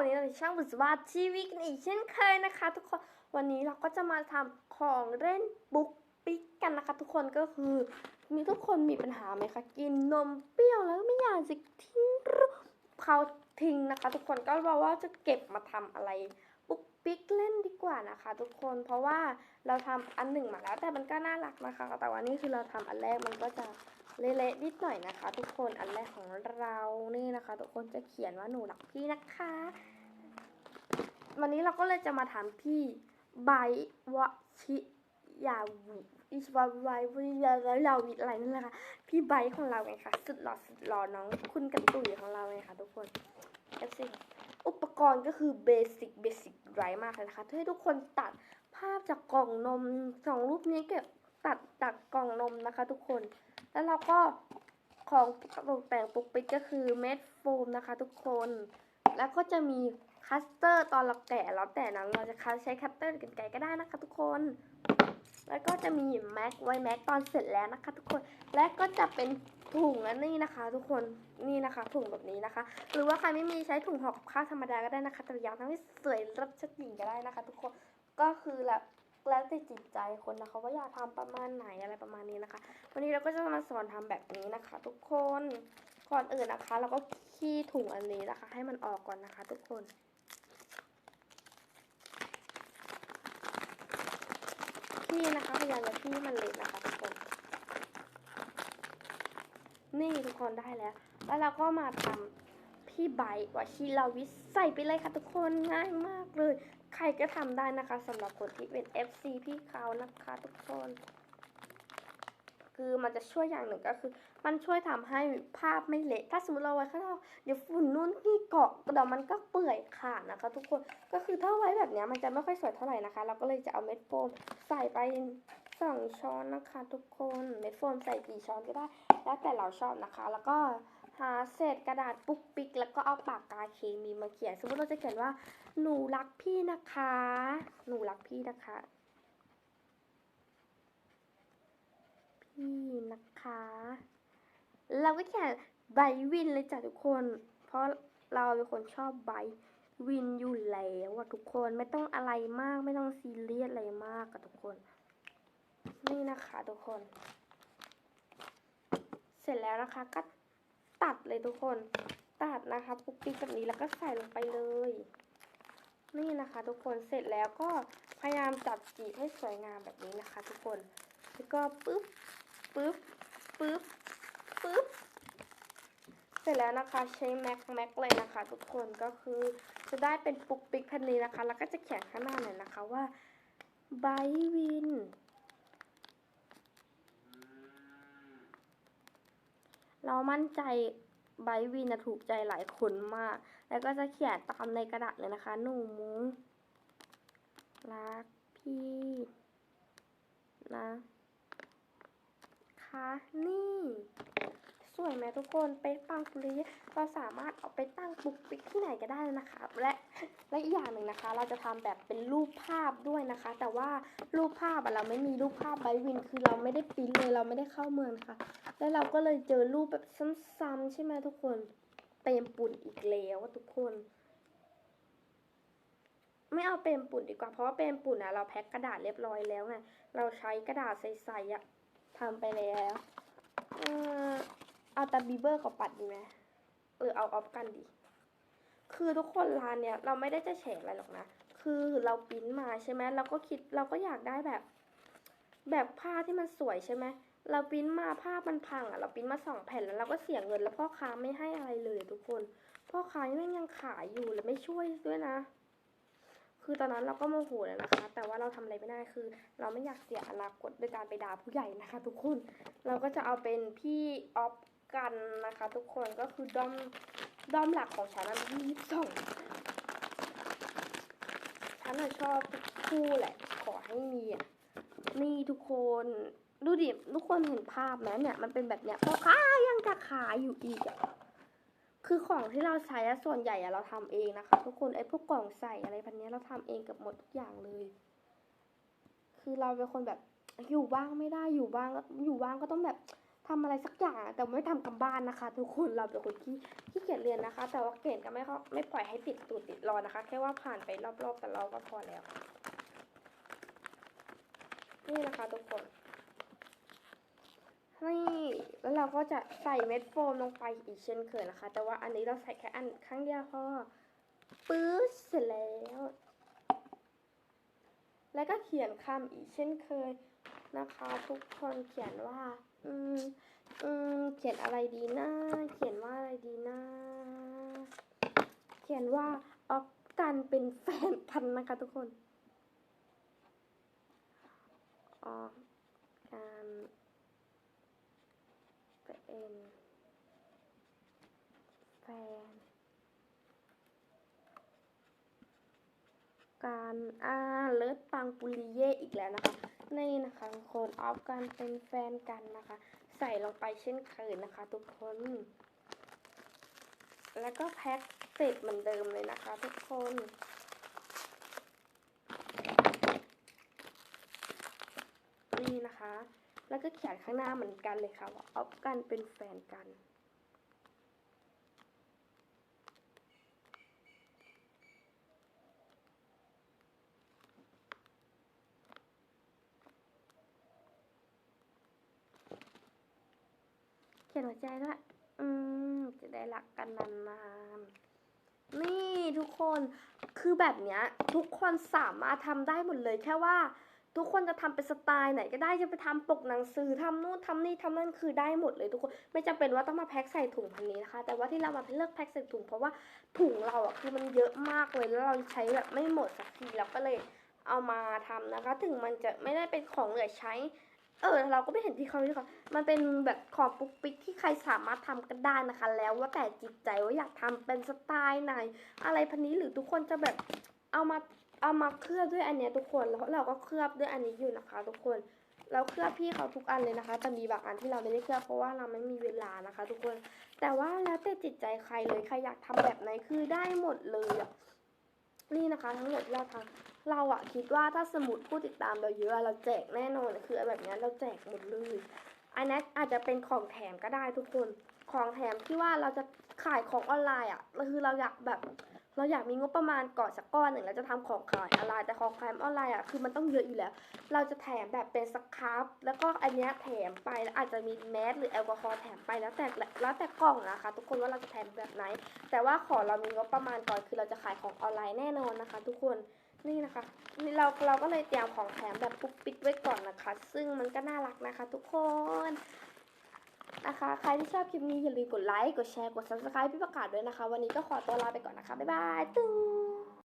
วันนี้เราช่างบุษบาทีวีกันอีกเช่นเคยนะคะ ทุกคนวันนี้เราก็จะมาทำของเล่นปุ๊กปิ๊กกันนะคะ ทุกคนก็คือ มีทุกคนมีปัญหาไหมคะกินนมเปรี้ยวแล้วไม่อยากจะทิ้งเขาทิ้งนะคะ ทุกคนก็บอกว่าจะเก็บมาทำอะไรปุ๊กปิ๊กเล่นดีกว่านะคะ ทุกคนเพราะว่าเราทำอันหนึ่งมาแล้ว แต่มันก็น่ารักนะคะ แต่ว่านี่คือเราทำอันแรกมันก็จะเละๆนิดหน่อยนะคะ ทุกคนอันแรกของเรานี่นะคะ ทุกคนจะเขียนว่าหนูรักพี่นะคะ วันนี้เราก็เลยจะมาถามพี่ไบวชิยาวุอิสวาไววิยาแล้วเราวิอะไรนั่นแหละค่ะ พี่ไบของเราไงคะสุดหล่อสุดหล่อน้องคุณกระตุยของเราไงคะทุกคนเอฟซีอุปกรณ์ก็คือเบสิกเบสิกไรมากเลยนะคะให้ทุกคนตัดภาพจากกล่องนมสองรูปนี้เก็บตัดจากกล่องนมนะคะ ทุกคน แล้วเราก็ของตกแต่งปุกปิกก็คือเม็ดโฟมนะคะ ทุกคน แล้วก็จะมี คัสเตอร์ตอนเราแกะแล้วแต่นั้นเราจะใช้คัตเตอร์กันไกก็ได้นะคะทุกคน แล้วก็จะมีแม็กไว้แม็กตอนเสร็จแล้วนะคะ ทุกคน และก็จะเป็นถุงอันนี้นะคะ ทุกคน นี่นะคะ ถุงแบบนี้นะคะ หรือว่าใครไม่มีใช้ถุงห่อกับข้าวธรรมดาก็ได้นะคะแต่อยากทำให้สวยรับชัดหญิงก็ได้นะคะ ทุกคน ก็คือแล้วแล้วแต่จิตใจคนนะคะว่าอยากทำประมาณไหนอะไรประมาณนี้นะคะ วันนี้เราก็จะมาสอนทำแบบนี้นะคะ ทุกคนก่อนอื่นนะคะ เราก็ขี้ถุงอันนี้นะคะ ให้มันออกก่อนนะคะ ทุกคน นี่นะคะพยายามจะที่มันเล็กนะคะทุกคน นี่ทุกคนได้แล้ว แล้วเราก็มาทำพี่ใบวชิราวิสใส่ไปเลยค่ะทุกคนง่ายมากเลย ใครก็ทำได้นะคะสำหรับคนที่เป็น FC พี่เขานะคะทุกคน คือมันจะช่วยอย่างหนึ่งก็คือ มันช่วยทำให้ภาพไม่เละถ้าสมมติเราไว้ข้างนอกเดี๋ยวฝุ่นนู่นนี่เกาะเดี๋ยวมันก็เปื่อยขาดนะคะ ทุกคนก็คือถ้าไว้แบบนี้มันจะไม่ค่อยสวยเท่าไหร่นะคะ เราก็เลยจะเอาเม็ดโฟมใส่ไปสองช้อนนะคะ ทุกคนเม็ดโฟมใส่กี่ช้อนก็ได้ แล้วแต่เราชอบนะคะ แล้วก็หาเศษกระดาษปุ๊กปิ๊กแล้วก็เอาปากกาเคมีมาเขียน สมมติเราจะเขียนว่า หนูรักพี่นะคะ หนูรักพี่นะคะ พี่ นะคะ เราก็เขียนไบวินเลยจ้ะทุกคน เพราะเราเป็นคนชอบไบวินอยู่แล้วอะทุกคนไม่ต้องอะไรมากไม่ต้องซีเรียสอะไรมากอะทุกคน นี่นะคะทุกคน เสร็จแล้วนะคะก็ตัดเลยทุกคน ตัดนะคะปุ๊กปิ๊กแบบนี้แล้วก็ใส่ลงไปเลย นี่นะคะ ทุกคนเสร็จแล้วก็พยายามจับจีบให้สวยงามแบบนี้นะคะ ทุกคน แล้วก็ปึ๊บปึ๊บ ปึ๊บปึ๊บเสร็จแล้วนะคะใช้แม็กแม็กเลยนะคะ ทุกคนก็คือจะได้เป็นปุกปิ๊กพันนี้นะคะ แล้วก็จะเขียนข้างหน้าหน่อยนะคะว่าไบวินเรามั่นใจไบวินนะถูกใจหลายคนมาก แล้วก็จะเขียนตามในกระดาษเลยนะคะ หนูมุงรักพี่นะ นี่ สวยไหมทุกคนเป๊ะปังปุริเราสามารถเอาไปตั้งปุกปิกที่ไหนก็ได้เลยนะคะ และและอีกอย่างหนึ่งนะคะ เราจะทำแบบเป็นรูปภาพด้วยนะคะ แต่ว่ารูปภาพเราไม่มีรูปภาพไบวิน คือเราไม่ได้ปิ้นเลยเราไม่ได้เข้าเมืองนะคะ แล้วเราก็เลยเจอรูปแบบซ้ำๆใช่ไหมทุกคนเปรมปุ่นอีกแล้วอะทุกคนไม่เอาเปรมปุ่นดีกว่าเพราะว่าเปรมปุ่นอะเราแพ็คกระดาษเรียบร้อยแล้วไงเราใช้กระดาษใสๆอะ ทำไปแล้วเออเอาตาบีเบอร์กับปัดดีไหมเออเอาออฟกันดี คือทุกคนร้านเนี้ยเราไม่ได้จะแฉอะไรหรอกนะ คือเราปริ้นมาใช่ไหมเราก็คิดเราก็อยากได้แบบ แบบผ้าที่มันสวยใช่ไหมเราปริ้นมาภาพมันพังอะ เราปริ้นมาสองแผ่นแล้วเราก็เสียเงินแล้วพ่อค้าไม่ให้อะไรเลยทุกคน พ่อค้าแม่งยังขายอยู่แล้วไม่ช่วยด้วยนะ คือตอนนั้นเราก็โมโหแล้วนะคะ แต่ว่าเราทำอะไรไม่ได้คือ เราไม่อยากเสียอนาคตโดยการไปด่าผู้ใหญ่นะคะ ทุกคน เราก็จะเอาเป็นพี่ออฟกันนะคะ ทุกคนก็คือด้อมด้อมหลักของฉันนั้นยี่สิบสองฉันน่ะชอบทุกคู่แหละขอให้มีอะนี่ทุกคนดูดิทุกคนเห็นภาพไหมเนี่ยมันเป็นแบบเนี้ยพ่อค้ายังจะขายอยู่อีกอะ คือของที่เราใช้อะส่วนใหญ่เราทำเองนะคะ ทุกคนไอ้พวกกล่องใส่อะไรพันนี้เราทำเองกับหมดทุกอย่างเลย คือเราเป็นคนแบบอยู่บ้างไม่ได้อยู่บ้างอยู่บ้างก็ต้องแบบททำอะไรสักอย่างแต่ไม่ทำกันบ้านนะคะ ทุกคนเราเป็นคนที่ขี้เกียจเรียนนะคะ แต่ว่าเก่งก็ไม่เขาไม่ปล่อยให้ติดตูดติดรอนะคะ แค่ว่าผ่านไปรอบๆแต่เราก็พอแล้ว นี่นะคะทุกคน นี่แล้วเราก็จะใส่เม็ดโฟมลงไปอีกเช่นเคยนะคะ แต่ว่าอันนี้เราใส่แค่อันครั้งเดียวพอปื๊ดเสร็จแล้ว แล้วก็เขียนคำอีกเช่นเคยนะคะ ทุกคนเขียนว่า อืมอืมเขียนอะไรดีนะเขียนว่าอะไรดีนะเขียนว่าออฟกันเป็นแฟนกันนะคะทุกคนออกน เป็นแฟน การอ่าเลิศปังปุริเย่อีกแล้วนะคะนี่นะคะทุกคนออฟกันเป็นแฟนกันนะคะ ใส่ลงไปเช่นเคยนะคะ ทุกคน แล้วก็แพ็คเสร็จเหมือนเดิมเลยนะคะ ทุกคนนี่นะคะ แล้วก็เขียนข้างหน้าเหมือนกันเลยค่ะว่าออฟกันเป็นแฟนกัน เขียนหัวใจด้วยอืม จะได้รักกันนานๆ นี่ทุกคน คือแบบเนี้ย ทุกคนสามารถทำได้หมดเลยแค่ว่า ทุกคนจะทำเป็นสไตล์ไหนก็ได้จะไปทำปกหนังสือทำนู่นทำนี่ทำนั่นคือได้หมดเลยทุกคนไม่จำเป็นว่าต้องมาแพ็คใส่ถุงพันนี้นะคะ แต่ว่าที่เรามาเลือกแพ็คใส่ถุงเพราะว่าถุงเราอะคือมันเยอะมากเลยแล้วเราใช้แบบไม่หมดสักทีเราก็เลยเอามาทำนะคะ ถึงมันจะไม่ได้เป็นของเหลือใช้ เออ เราก็ไม่เห็นที่เขาที่เขามันเป็นแบบของปุ๊กปิ๊กที่ใครสามารถทำกันได้นะคะ แล้วว่าแต่จิตใจว่าอยากทำเป็นสไตล์ไหน อะไรพันนี้หรือทุกคนจะแบบ เอามาเอามาเคลือบด้วยอันเนี้ยทุกคนแล้วเราก็เคลือบด้วยอันนี้อยู่นะคะ ทุกคนเราเคลือบพี่เขาทุกอันเลยนะคะแต่มีบางอันที่เราไม่ได้เคลือบเพราะว่าเราไม่มีเวลานะคะ ทุกคน แต่ว่าแล้วแต่จิตใจใครเลยใครอยากทำแบบไหนคือได้หมดเลยอะนี่นะคะ ทั้งหมดที่เราทำเราอะคิดว่าถ้าสมมติผู้ติดตามเราเยอะเราแจกแน่นอนคือแบบนี้เราแจกหมดเลยอันนั้นอาจจะเป็นของแถมก็ได้ทุกคน ของแถมที่ว่าเราจะขายของออนไลน์อะคือเราอยากแบบ เราอยากมีงบประมาณก่อนสักก้อนหนึ่งแล้วจะทำของขายออนไลน์แต่ของขายออนไลน์อะคือมันต้องเยอะอยู่แล้ว เราจะแถมแบบเป็นสครับแล้วก็อันนี้แถมไปแล้วอาจจะมีแมสหรือแอลกอฮอล์แถมไปแล้วแต่แล้วแต่กล่องนะคะ ทุกคนว่าเราจะแถมแบบไหน แต่ว่าขอเรามีงบประมาณก่อนคือเราจะขายของออนไลน์แน่นอนนะคะ ทุกคนนี่นะคะนี่เราเราก็เลยเตรียมของแถมแบบปุ๊กปิ๊กไว้ก่อนนะคะ ซึ่งมันก็น่ารักนะคะ ทุกคน นะคะ ใครที่ชอบคลิปนี้อย่าลืมกดไลค์ กดแชร์ กด subscribe พี่ประกาศด้วยนะคะ วันนี้ก็ขอตัวลาไปก่อนนะคะ บ๊ายบาย ตึ้ง